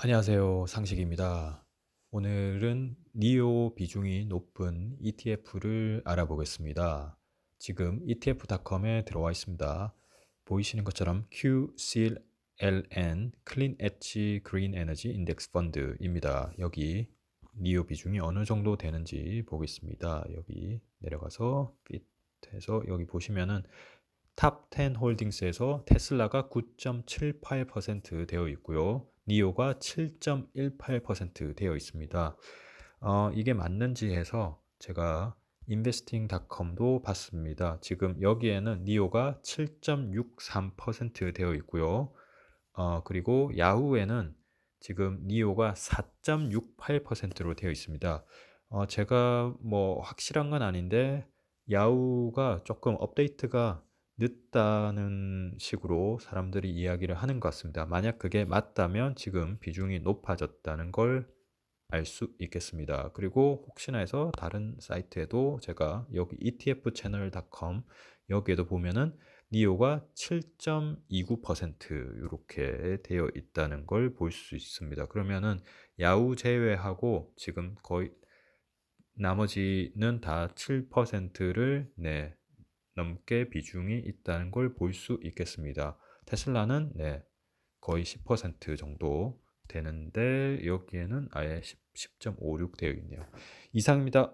안녕하세요. 상식입니다. 오늘은 니오 비중이 높은 ETF를 알아보겠습니다. 지금 etf.com에 들어와 있습니다. 보이시는 것처럼 QCLN Clean Edge Green Energy Index Fund입니다. 여기 니오 비중이 어느 정도 되는지 보겠습니다. 여기 내려가서 핏해서 여기 보시면은 탑10 홀딩스에서 테슬라가 9.78% 되어 있고요. 니오가 7.18% 되어 있습니다. 어, 이게 맞는지 해서 제가 investing.com도 봤습니다. 지금 여기에는 니오가 7.63% 되어 있고요. 어, 그리고 야후에는 지금 니오가 4.68%로 되어 있습니다. 어, 제가 뭐 확실한 건 아닌데 야후가 조금 업데이트가 늦다는 식으로 사람들이 이야기를 하는 것 같습니다. 만약 그게 맞다면 지금 비중이 높아졌다는 걸 알 수 있겠습니다. 그리고 혹시나 해서 다른 사이트에도 제가 여기 etfchannel.com 여기에도 보면은 니오가 7.29% 이렇게 되어 있다는 걸 볼 수 있습니다. 그러면은 야후 제외하고 지금 거의 나머지는 다 7%를 네, 넘게 비중이 있다는 걸 볼 수 있겠습니다. 테슬라는 네, 거의 10% 정도 되는데 여기에는 아예 10, 10.56 되어 있네요. 이상입니다.